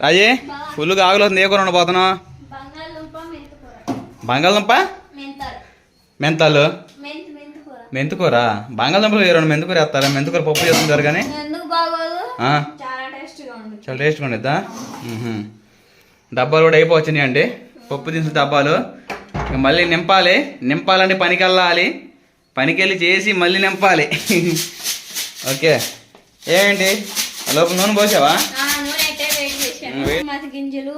రాజీ ఫుల్గా ఆగులో ఏ కూర ఉండబోతున్నావు బంగాళదుంప? బంగాళదుంప మెంతాలు మెంతుకూర బంగాళదుంపలు ఏ రెండు మెంతుకూర వేస్తారా? మెంతుకూర పప్పు చేస్తుంటారు కానీ? చాలా టేస్ట్గా ఉంది ఉండిద్దా డబ్బాలు కూడా అయిపోవచ్చినాయి అండి. పప్పు దినుసులు డబ్బాలు. మళ్ళీ నింపాలి. నింపాలంటే పనికి వెళ్ళాలి. పనికి వెళ్ళి చేసి మళ్ళీ నింపాలి. ఓకే. ఏంటి? లోపల నూనె పోసావా? మతి గింజలు.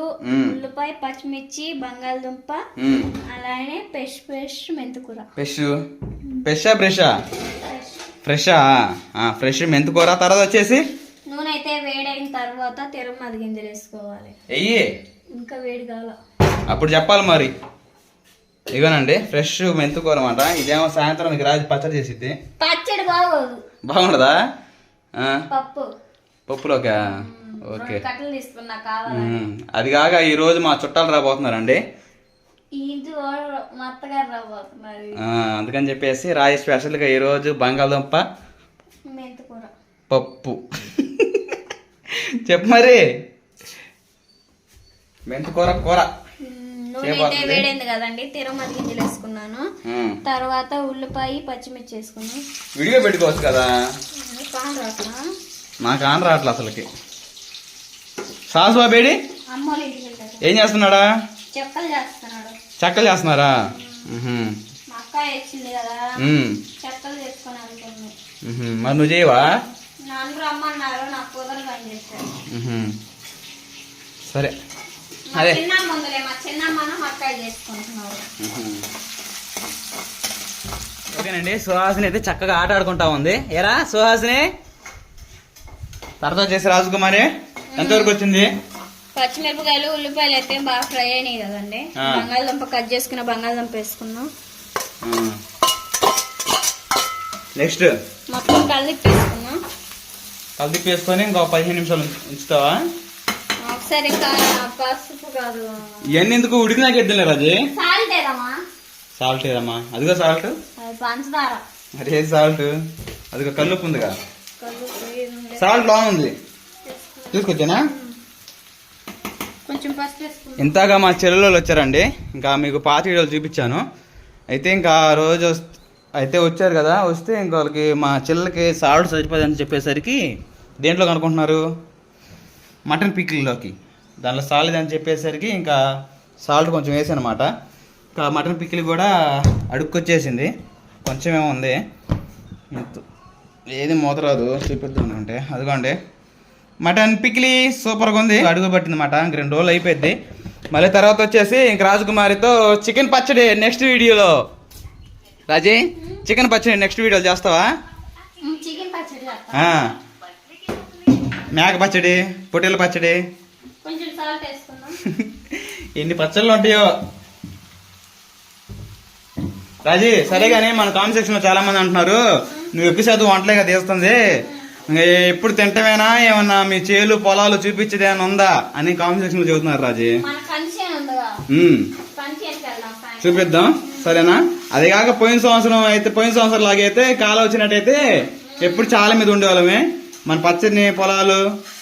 ఉల్లిపాయ పచ్చిమిర్చి బంగాళదుంప. అలానే పెష్ పెష్ మెంతి కూర ఫ్రెష్ ఫ్రెషా? ఫ్రెషా. ఫ్రెష్? ఫ్రెషా ఫ్రెష్ మెంతుకూర తర్వాత వచ్చేసి? నూనె అయితే వేడైన తర్వాత తిరుమతి గింజలు వేసుకోవాలి. వెయ్యి ఇంకా వేడి కాల. అప్పుడు చెప్పాలి మరి. ఇగోనండి ఫ్రెష్ మెంతుకూర అనమాట ఇదేమో సాయంత్రానికి రాజు పచ్చడి చేసిద్ది. పచ్చడి బాగుండదా? పప్పు. పప్పులోకా? ఓకే. రెండు కట్టలు తీసుకున్నా కావాలి మ్మ్. అది కాక ఈ రోజు మా చుట్టాలు రాబోతున్నారండి. మా అత్తగారు రాబోతున్నారు. ఆ, అందుకని చెప్పేసి రాయి స్పెషల్గా ఈ రోజు బంగాళదుంప పప్పు. చెప్పు మరి. మెంతుకూర కూర. వేడైంది కదండి. తిరుమతి గింజలు వేసుకున్నాను. తర్వాత ఉల్లిపాయ పచ్చిమిర్చి వేసుకున్నాను. విడిగా పెట్టుకోవచ్చు కదా. నాకు ఆన్ రావట్లే అసలుకి. సాసు బాబేడి ఏం చేస్తున్నాడా? చెక్కలు చేస్తున్నారా. మరి నువ్వు చేయవా. సరే. అదే. ఓకేనండి సుహాసిని అయితే చక్కగా ఆట ఆడుకుంటా ఉంది. ఎరా సుహాసిని? తర్వాత వచ్చేసి రాజకుమారి. ఎంతవరకు వచ్చింది? పచ్చిమిరపకాయలు ఉల్లిపాయలు అయితే బాగా ఫ్రై అయినాయి కదండి. బంగాళదుంప కట్ చేసుకున్న బంగాళదుంప వేసుకున్నాం. నెక్స్ట్. మొత్తం కలిపి వేసుకున్నాం కలిపి వేసుకొని ఇంకో పదిహేను నిమిషాలు ఉంచుతావా? ఒకసారి పసుపు కాదు. ఇవన్నీ ఎందుకు ఉడికినాక ఎద్దులే రాజు? సాల్ట్ ఏదమ్మా సాల్ట్ ఏదమ్మా అదిగో సాల్ట్ అది పంచదార. ఏది సాల్ట్ అదిగో కల్లుప్పు ఉందిగా. సాల్ట్ బాగుంది. తీసుకొచ్చానా ఇంతగా మా చెల్లెలు వచ్చారండి. ఇంకా మీకు పాత వీడియోలు చూపించాను. అయితే ఇంకా రోజు అయితే వచ్చారు కదా వస్తే ఇంకా వాళ్ళకి మా చెల్లెలకి సాల్ట్ సరిపోదని చెప్పేసరికి దేంట్లో కనుక్కుంటున్నారు? మటన్ పిక్కిల్లోకి దాంట్లో సాలిడ్ అని చెప్పేసరికి ఇంకా సాల్ట్ కొంచెం వేసానమాట. ఇంకా మటన్ పిక్కిల్ కూడా అడుక్కొచ్చేసింది. కొంచెం ఉంది. ఏది మూతరాదు చూపిద్దాం అంటే అదిగోండి. మటన్ పిక్లీ సూపర్గా ఉంది. అడుగు పట్టింది మాట ఇంక రెండు రోజులు అయిపోయింది మళ్ళీ తర్వాత వచ్చేసి ఇంక రాజకుమారితో చికెన్ పచ్చడి నెక్స్ట్ వీడియోలో. రాజీ చికెన్ పచ్చడి నెక్స్ట్ వీడియోలో చేస్తావా. మేక పచ్చడి పొట్టేల పచ్చడి. ఎన్ని పచ్చళ్ళు ఉంటాయో. రాజీ సరే కానీ మన కామెంట్ సెక్షన్లో చాలా మంది అంటున్నారు. నువ్వు ఎక్కువ శాతం వంటలే కదా తీస్తుంది. ఎప్పుడు తింటమేనా? ఏమన్నా మీ చేలు పొలాలు చూపించేది ఏమైనా ఉందా? అని కామెంట్ సెక్షన్లో చెబుతున్నారు రాజీ. చూపిద్దాం. సరేనా? అది కాక పోయిన సంవత్సరం అయితే పోయిన సంవత్సరం లాగైతే కాల వచ్చినట్టయితే ఎప్పుడు చాలా మీద ఉండేవాళ్ళమే. మన పచ్చని పొలాలు.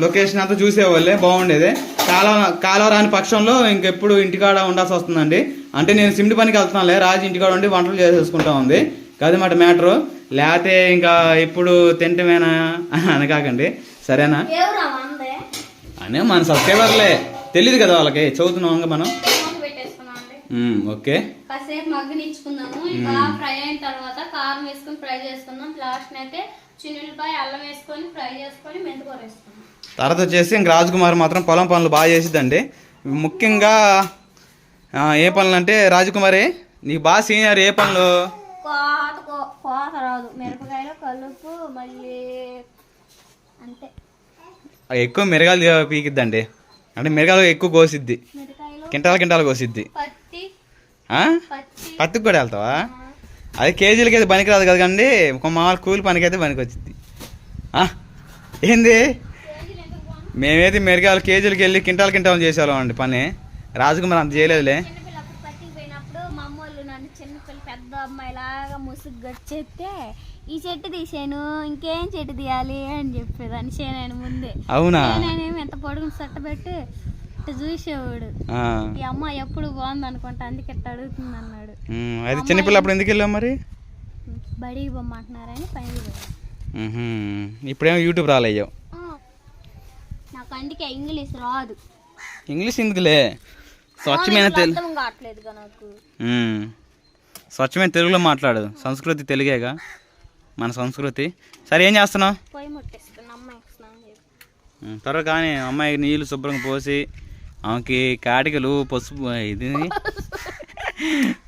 లొకేషన్ అంతా చూసేవాళ్ళే బాగుండేది. కాలం కాలం రాని పక్షంలో ఇంకెప్పుడు ఇంటికాడ ఉండాల్సి వస్తుందండి. అంటే నేను సిమ్డి పనికి వెళ్తున్నానులే రాజు ఇంటికాడ ఉండి వంటలు చేసేసుకుంటా ఉంది. మాట మ్యాటరు. లేకపోతే ఇంకా ఇప్పుడు తింటమేనా? అని కాకండి సరేనా అనే మన సబ్స్క్రైబర్లే. తెలియదు కదా వాళ్ళకి. చదువుతున్నాం ఇంకా మనం. ఓకే. కాసేపు మగ్గనిచ్చుకుందాము. ఇంకా ఫ్రై అయిన తర్వాత కారం వేసుకొని ఫ్రై చేసుకుందాం. లాస్ట్ అయితే చిన్నులపాయ అల్లం వేసుకొని ఫ్రై చేసుకొని మెంతికూర వేసుకుందాం. తర్వాత వచ్చేసి ఇంక రాజకుమార్ మాత్రం పొలం పనులు బాగా చేసిద్దండి. ముఖ్యంగా ఏ పనులు అంటే రాజకుమారి నీకు బాగా సీనియర్ ఏ పనులు? కోత రాదు. మిరపకాయలు కలుపు మళ్ళీ అంతే. ఎక్కువ మిరగాలు పీకిద్దండి. అంటే మిరగాలు ఎక్కువ కోసిద్ది. కింటాల కింటాలు కోసిద్ది. పత్తి పత్తికి కూడా వెళ్తావా? అది కేజీలకి అయితే పనికిరాదు కదా కండి. ఒక మామూలు కూలి పనికి అయితే పనికి వచ్చింది ఏంది? మేమైతే మిరగాయలు కేజీలకి వెళ్ళి కింటాలు కింటాలు చేసేవాళ్ళం అండి పని. రాజకుమార్ అంత చేయలేదులే చిన్నపిల్ల అప్పుడు పత్తికి పోయినప్పుడు మా అమ్మ వాళ్ళు నన్ను చిన్నపిల్ల పెద్ద అమ్మాయి లాగా ముసుగు గచ్చేస్తే ఈ చెట్టు తీసాను ఇంకేం చెట్టు తీయాలి అని చెప్పేదాన్ని చేనాయన ముందే. అవునా? ఎంత పొడుగుని సట్ట పెట్టి ఇట్ట చూసేవాడు. ఈ అమ్మ ఎప్పుడు బాగుంది అనుకుంటా అందుకే ఇట్ట అడుగుతుంది అన్నాడు. అయితే చిన్నపిల్ల అప్పుడు ఎందుకు వెళ్ళావు మరి? బడికి బొమ్మంటున్నారని పైన. ఇప్పుడేమో యూట్యూబ్ రాలయ్యావు నాకు అందుకే ఇంగ్లీష్ రాదు. ఇంగ్లీష్ ఎందుకులే? స్వచ్ఛమైన తెలుగు అర్థం కావట్లేదుగా నాకు. స్వచ్ఛమైన తెలుగులో మాట్లాడు సంస్కృతి తెలుగేగా. మన సంస్కృతి. సరే ఏం చేస్తున్నావు? త్వరగా కానీ అమ్మాయికి నీళ్ళు శుభ్రంగా పోసి ఆమెకి కాటికలు పసుపు ఇది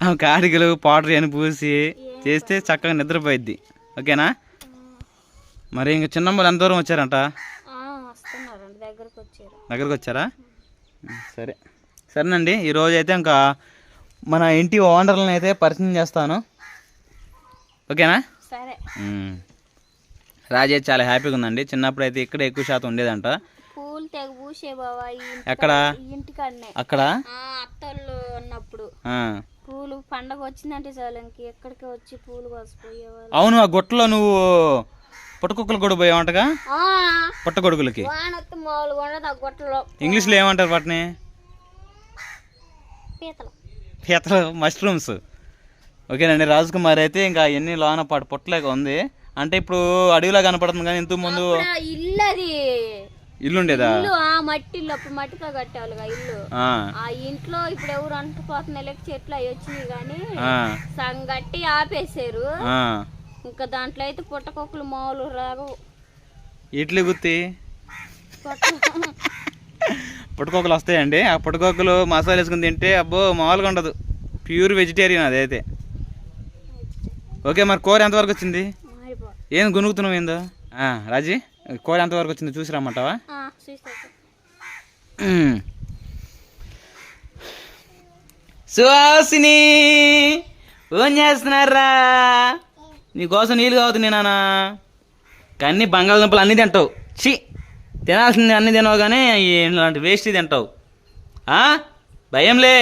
ఆమె కాటికలు పౌడర్ అని పూసి చేస్తే చక్కగా నిద్రపోయిద్ది. ఓకేనా? మరి ఇంక చిన్నమ్మలు ఎంత దూరం వచ్చారంట? దగ్గరకు వచ్చారు సరే. సరేనండి ఈరోజు అయితే ఇంకా మన ఇంటి ఓనర్లను అయితే పరిచయం చేస్తాను. ఓకేనా? సరే. రాజీ చాలా హ్యాపీగా ఉందండి. చిన్నప్పుడు అయితే ఇక్కడ ఎక్కువ శాతం ఉండేదంట. పూలు తెగ పూసే ఇంటి ఎక్కడ? ఇంటికాడనే. అక్కడ? ఆ, అత్తోళ్ళు ఉన్నప్పుడు. పూలు పండగ వచ్చిందంటే చాలు ఇంక ఎక్కడికి వచ్చి పూలు కోసిపోయేవాళ్ళు. అవును ఆ గుట్టలో నువ్వు పుట్టకుక్కలు కూడా పోయావంటగా? పుట్టగొడుగులకి? ఇంగ్లీష్లో ఏమంటారు వాటిని? పీతలు. పీతలు మష్రూమ్స్. ఓకేనండి రాజకుమారి అయితే ఇంకా ఎన్ని లోన పాటు పుట్టలేక ఉంది. అంటే ఇప్పుడు అడవిలా కనపడుతుంది కానీ ఇంతకు ముందు ఇల్లు అది ఇల్లు ఉండేదా ఇల్లు ఆ మట్టి ఇల్లు అప్పుడు మట్టితో కట్టేవాళ్ళుగా ఇల్లు. ఆ, ఇంట్లో ఇప్పుడు ఎవరు అంటుపోతున్న చెట్లు అవి వచ్చినాయి కానీ సగం గట్టి ఆపేసారు. ఇంకా దాంట్లో అయితే పుట్టకొక్కలు మామూలు రావు. ఇడ్లీ గుత్తి? పుట్ట- పుట్టకొక్కలు వస్తాయండి. ఆ పుట్టకొక్కలు మసాలా వేసుకుని తింటే అబ్బో మామూలుగా ఉండదు. ప్యూర్ వెజిటేరియన్ అదైతే. ఓకే మరి కూర ఎంతవరకు వచ్చింది. ఏం గునుగుతున్నావు ఏందో? రాజీ కూర ఎంతవరకు వచ్చింది చూసి రమ్మంటావా. సుహాసిని ఏం చేస్తున్నారా? నీకోసం నీళ్ళు కావుతుంది నానా కానీ బంగాళదుంపలు అన్నీ తింటావు. ఛీ! తినాల్సింది అన్ని తినవు కానీ ఇలాంటి వేస్ట్ తింటావు. భయంలే.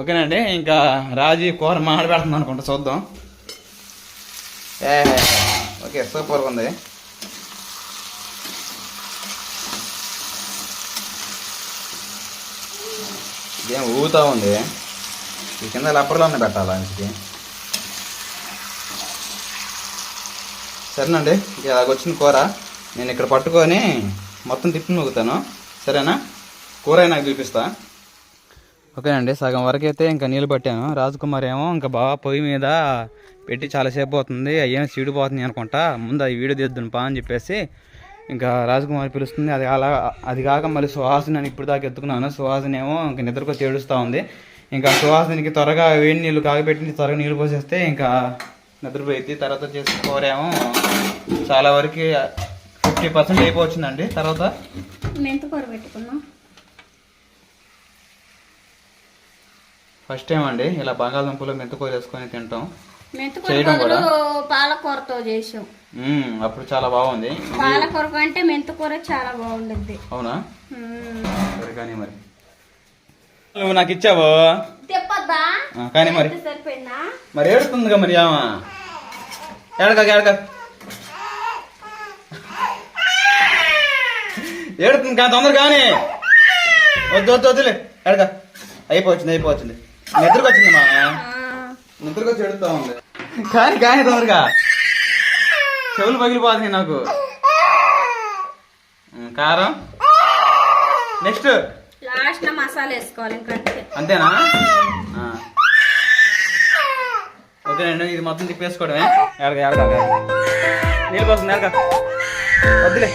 ఓకేనండి ఇంకా రాజీ కూర మాడి పెడుతుంది అనుకుంటా చూద్దాం. ఏ ఓకే సూపర్గా ఉంది. ఇదేం ఊగుతా ఉంది. ఈ కింద లబ్బర్లోనే పెట్టాలా ఇంటికి? సరేనండి ఇక కూర నేను ఇక్కడ పట్టుకొని మొత్తం తిప్పి నూగుతాను. సరేనా? కూర అయినా నాకు చూపిస్తా. ఓకేనండి సగం వరకు అయితే ఇంకా నీళ్ళు పట్టాను. రాజకుమార్ ఏమో ఇంకా బాగా పొయ్యి మీద పెట్టి చాలాసేపు అవుతుంది అయ్యేం చీడిపోతుంది అనుకుంటా. ముందు అది వీడియో తీద్దును పా అని చెప్పేసి ఇంకా రాజకుమారి పిలుస్తుంది. అది అలా అది కాక మళ్ళీ సుహాసిని అని ఇప్పుడు దాకా ఎత్తుకున్నాను. సుహాసిని ఏమో ఇంకా నిద్రకు ఏడుస్తూ ఉంది. ఇంకా సుహాసినికి త్వరగా వేడి నీళ్ళు కాగబెట్టి త్వరగా నీళ్ళు పోసేస్తే ఇంకా నిద్రపోయింది తర్వాత చేసిన కూర ఏమో చాలా వరకు ఫిఫ్టీ పర్సెంట్ అయిపోవచ్చిందండి. తర్వాత? మెంతికూర పెట్టుకున్నాం? ఫస్ట్ టైం అండి. ఇలా బంగాళదుంపలు మెంతకూర వేసుకొని తింటాం. చేయడం బదులు పాలకూరతో చేసాం. అప్పుడు చాలా బాగుంది. పాలకూర కంటే మెంతికూర చాలా బాగుంటుంది అవునా? కానీ మరి. నువ్వు నాకు ఇచ్చావు? కానీ మరి. సరిపోయిందా? మరి ఏడుతుందిగా మరి ఆమె? ఏడక ఏడక. ఏడుతుంది కానీ తొందర కానీ. వద్దు వద్దు వద్దులే. ఏడక. అయిపోవచ్చింది అయిపోవచ్చింది. నిద్రకు వచ్చింది మా నిద్రకు వచ్చి ఎడుతా ఉంది. కానీ కానీ తొందరగా. చెవులు పగిలిపోతున్నాయి నాకు. కారం. నెక్స్ట్. లాస్ట్ మసాలా వేసుకోవాలి అంతేనా. ఓకేనండి ఇది మొత్తం తిప్పేసుకోవడమే. ఎడక ఎడక నీళ్ళు పోతుంది ఎడక వద్దులే.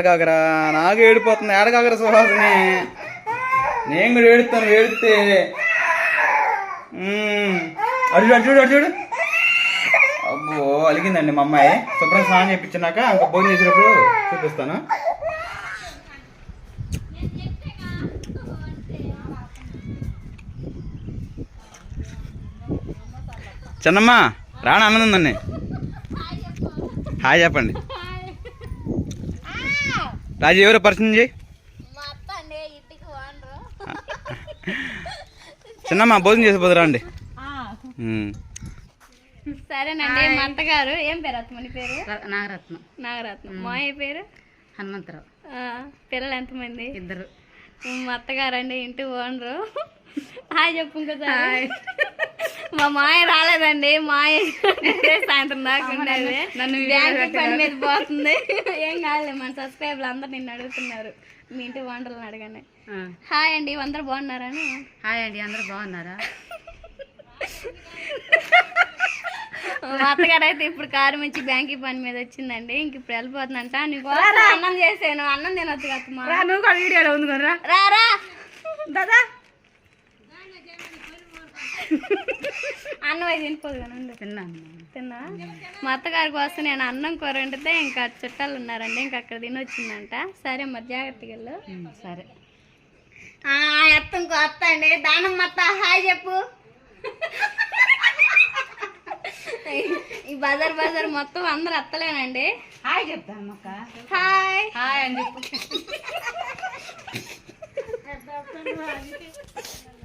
ఏడగాగరా? నాకు ఏడిపోతుంది. ఏడకాకర సుహాసిని? నేను కూడా ఏడుస్తాను ఏడితే మ్మ్. అటు చూడు అబ్బో అలిగిందండి మా అమ్మాయి. శుభ్రం స్నానం చేయించినాక ఇంకా భోజనం చేసినప్పుడు చూపిస్తాను. చిన్నమ్మా రాణ ఆనందం హాయ్ చెప్పండి. రాజు ఎవరు పరిచయం చేయి? మా అత్త అండి ఇంటికి వాండ్రు చిన్నమ్మ భోజనం చేసి పోదురా అండి. సరేనండి మా అత్తగారు ఏం పేరు అత్తమని పేరు? నాగరత్నం. నాగరత్నం. మాయ పేరు? హనుమంతరావు. ఆ, పిల్లలు ఎంతమంది? ఇద్దరు. మా అత్తగారు అండి ఇంటి ఓనరు హాయ్ చెప్పు ఇంకోసారి మా మాయ రాలేదండి మాయ సాయంత్రం దాకా ఉండేది నన్ను పని మీద పోతుంది. ఏం కాలేదు మన సబ్స్క్రైబర్లు అందరు నిన్ను అడుగుతున్నారు. మీ ఇంటి వంటలను అడగండి. హాయ్ అండి అందరు బాగున్నారని హాయ్ అండి అందరూ బాగున్నారా? మా అత్తగారు అయితే ఇప్పుడు కారు మంచి బ్యాంక్ పని మీద వచ్చిందండి. ఇంక ఇప్పుడు వెళ్ళిపోతుందంట నీకు అన్నం చేసాను అన్నం తినొచ్చు రా నువ్వు కూడా వీడియోలో ఉంది రా రా. దాదా. అన్నం అయితే తినిపోదు తిన్నాను తిన్నా. మా అత్తగారి కోసం నేను అన్నం కూర వండితే ఇంకా చుట్టాలు ఉన్నారండి ఇంకా అక్కడ తినొచ్చిందంట. సరే మరి జాగ్రత్తగా వెళ్ళు. సరే. అత్త ఇంకో అత్త అండి దానం అత్త హాయ్ చెప్పు. ఈ బజార్ బజార్ మొత్తం అందరు అత్తలేనండి. హాయ్ చెప్తాను హాయ్. హాయ్ అని చెప్పు.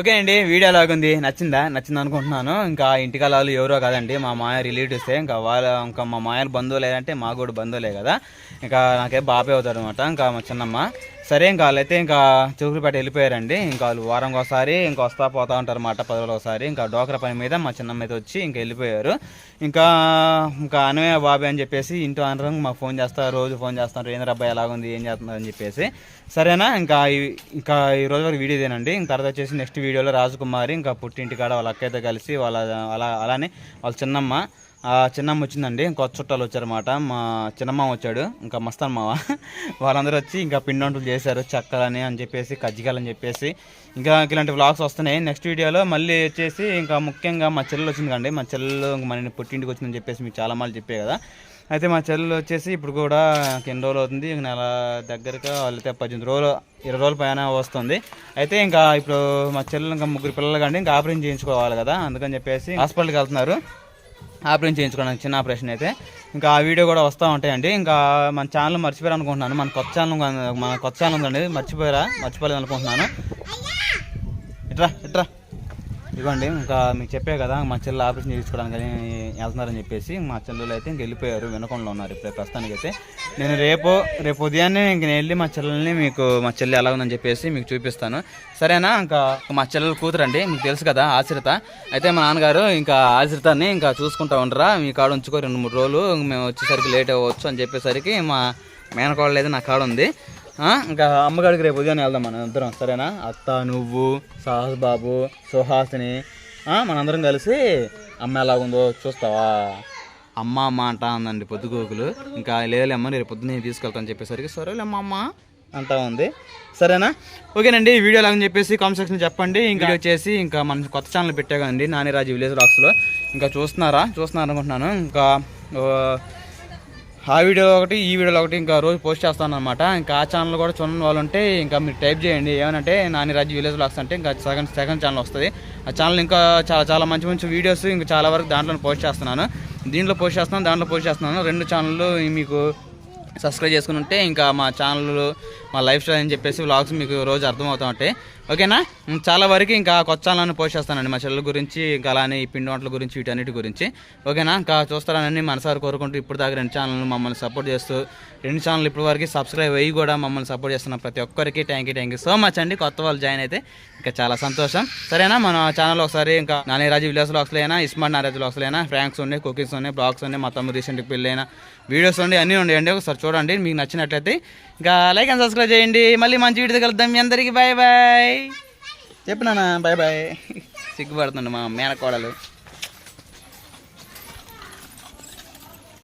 ఓకే అండి వీడియో లాగుంది నచ్చిందా? నచ్చింది అనుకుంటున్నాను. ఇంకా ఇంటికాల వాళ్ళు ఎవరో కాదండి మా మాయ రిలేటివ్సే ఇంకా వాళ్ళ ఇంకా మా మాయల బంధువులు లేదంటే మా కూడా బంధువులే కదా. ఇంకా నాకే బాబాయ్ అవుతాడు అనమాట ఇంకా మా చిన్నమ్మ. సరే ఇంకా వాళ్ళైతే ఇంకా చిగురుపేట వెళ్ళిపోయారండి. ఇంకా వాళ్ళు వారంకి ఒకసారి ఇంకా వస్తా పోతా ఉంటారు అన్నమాట పది రోజులు ఒకసారి. ఇంకా డోకరా పని మీద మా చిన్నమ్మ అయితే వచ్చి ఇంకా వెళ్ళిపోయారు. ఇంకా ఇంకా అనవే బాబాయ్ అని చెప్పేసి ఇంటి అనరం మాకు ఫోన్ చేస్తారు రోజు ఫోన్ చేస్తారు ఏంద్ర అబ్బాయి ఎలాగుంది ఏం చేస్తున్నారు అని చెప్పేసి. సరేనా ఇంకా ఇంకా ఈ రోజు వరకు వీడియో ఇదేనండి. ఇంకా తర్వాత వచ్చేసి నెక్స్ట్ వీడియోలో రాజకుమారి ఇంకా పుట్టింటి కాడ వాళ్ళ అక్కయ్యతో కలిసి వాళ్ళ అలా అలానే వాళ్ళ చిన్నమ్మ. చిన్నమ్మ వచ్చిందండి కొత్త చుట్టాలు వచ్చారన్నమాట. మా చిన్నమ్మ వచ్చాడు ఇంకా మస్తాన్ మావ. వాళ్ళందరూ వచ్చి ఇంకా పిండి వంటలు చేశారు చక్కలని అని చెప్పేసి కజ్జికాయలని చెప్పేసి. ఇంకా ఇలాంటి వ్లాగ్స్ వస్తున్నాయి. నెక్స్ట్ వీడియోలో మళ్ళీ వచ్చేసి ఇంకా ముఖ్యంగా మా చెల్లెలు వచ్చింది కండి మా చెల్లెలు ఇంకా మన పుట్టింటికి వచ్చిందని చెప్పేసి మీకు చాలా మంది చెప్పే కదా. అయితే మా చెల్లెలు వచ్చేసి ఇప్పుడు కూడా ఎన్ని రోజులు అవుతుంది. ఇంక నెల దగ్గరగా వాళ్ళైతే పద్దెనిమిది రోజులు ఇరవై రోజుల పైన వస్తుంది. అయితే ఇంకా ఇప్పుడు మా చెల్లెలు ఇంకా ముగ్గురు పిల్లలు కండి ఇంకా ఆపరేషన్ చేయించుకోవాలి కదా. అందుకని చెప్పేసి హాస్పిటల్కి వెళ్తున్నారు. ఆపరేషన్ చేయించుకోవడానికి చిన్న ఆపరేషన్ అయితే. ఇంకా ఆ వీడియో కూడా వస్తూ ఉంటాయండి. ఇంకా మన ఛానల్ మర్చిపోయారు అనుకుంటున్నాను మన కొత్త ఛానల్ మన కొత్త ఛానల్ ఉందండి మర్చిపోయారా? మర్చిపోలేదు అనుకుంటున్నాను ఇట్రా ఇట్రా. ఇదిగోండి ఇంకా మీకు చెప్పే కదా మా చెల్లెలు ఆపరేషన్ చేయించుకోవడానికి వెళ్తున్నారని చెప్పేసి మా చెల్లెలు అయితే ఇంక వెళ్ళిపోయారు వినకుండా ఉన్నారు ఇప్పుడు ప్రస్తుతానికి అయితే. నేను రేపు రేపు ఉదయాన్నే ఇంక నేను వెళ్ళి మా చెల్లెల్ని మీకు మా చెల్లి ఎలా ఉందని చెప్పేసి మీకు చూపిస్తాను. సరేనా? ఇంకా మా చెల్లెలు కూతురండి మీకు తెలుసు కదా ఆశ్రిత. అయితే మా నాన్నగారు ఇంకా ఆశ్రితాన్ని ఇంకా చూసుకుంటా ఉండరా మీ కాడ ఉంచుకో రెండు మూడు రోజులు మేము వచ్చేసరికి లేట్ అవ్వచ్చు అని చెప్పేసరికి మా మేనకోడలు అయితే నా కాడ ఉంది ఇంకా అమ్మగారికి రేపు ఉదయం వెళ్దాం మనం ఇద్దరం సరేనా? అత్త నువ్వు సాహస్ బాబు సుహాసిని మనందరం కలిసి అమ్మ ఎలా ఉందో చూస్తావా? అమ్మ అమ్మ అంటా ఉందండి పొద్దుగోకులు. ఇంకా లేదులేమ్మ రేపు పొద్దున్న తీసుకెళ్తాను చెప్పేసరికి సరేలేమ్మ అమ్మ అంటా ఉంది. సరేనా? ఓకేనండి ఈ వీడియో లాగని చెప్పేసి కామెంట్ సెక్షన్ చెప్పండి. ఇంకా వచ్చేసి చేసి ఇంకా మనం కొత్త ఛానల్ పెట్టా కదండి నానిరాజు విలేజ్ రాక్స్లో ఇంకా చూస్తున్నారా? చూస్తున్నారు అనుకుంటున్నాను ఇంకా ఆ వీడియో ఒకటి ఈ వీడియోలో ఒకటి ఇంకా రోజు పోస్ట్ చేస్తాను అనమాట ఇంకా ఆ ఛానల్ కూడా చూడని వాళ్ళు ఉంటే ఇంకా మీరు టైప్ చేయండి. ఏమనంటే నాని రాజు విలేజ్ బ్లాగ్స్ అంటే ఇంకా సెకండ్ సెకండ్ ఛానల్ వస్తుంది. ఆ ఛానల్ ఇంకా చాలా చాలా మంచి మంచి వీడియోస్ ఇంకా చాలా వరకు దాంట్లో పోస్ట్ చేస్తున్నాను. దీంట్లో పోస్ట్ చేస్తున్నాను దాంట్లో పోస్ట్ చేస్తున్నాను. రెండు ఛానళ్ళు మీకు సబ్స్క్రైబ్ చేసుకుని ఉంటే ఇంకా మా ఛానల్ మా లైఫ్ స్టైల్ అని చెప్పేసి వ్లాగ్స్ మీకు రోజు అర్థమవుతూ ఉంటాయి. ఓకేనా? చాలా వరకు ఇంకా కొత్త ఛానల్ని పోస్ట్ చేస్తానండి మా చెల్లెల గురించి ఇంకా అలానే ఈ పిండి వంటల గురించి వీటన్నిటి గురించి. ఓకేనా? ఇంకా చూస్తారని మనసారి కోరుకుంటూ ఇప్పుడు దాకా రెండు ఛానల్ మమ్మల్ని సపోర్ట్ చేస్తూ రెండు ఛానల్ ఇప్పటి వరకు సబ్స్క్రైబ్ అయ్యి కూడా మమ్మల్ని సపోర్ట్ చేస్తున్న ప్రతి ఒక్కరికి thank you thank you so much అండి. కొత్త వాళ్ళు జాయిన్ అయితే ఇంకా చాలా సంతోషం. సరేనా? మన ఛానల్ ఒకసారి ఇంకా నానేరాజు విలాస్ బ్లాగ్స్లో అయినా ఇస్మార్ట్ నారాజు బ్లాగ్స్లో అయినా ఫ్రాంక్స్ ఉన్నాయి కుకీస్ ఉన్నాయి బ్లాగ్స్ ఉన్నాయి మా తమ్ముడు రీసెంట్గా పెళ్ళైనా వీడియోస్ ఉండి అన్నీ ఉన్నాయండి ఒకసారి చూడండి మీకు నచ్చినట్లయితే. ఇంకా లైక్ అండ్ సబ్స్క్రైబ్ చేయండి. మళ్ళీ మంచి వీడియో కలుద్దాం. మీ అందరికీ బాయ్ బాయ్ చెప్పినా బాయ్ బాయ్ సిగ్గుపడుతుంది మా మేనకోడలు.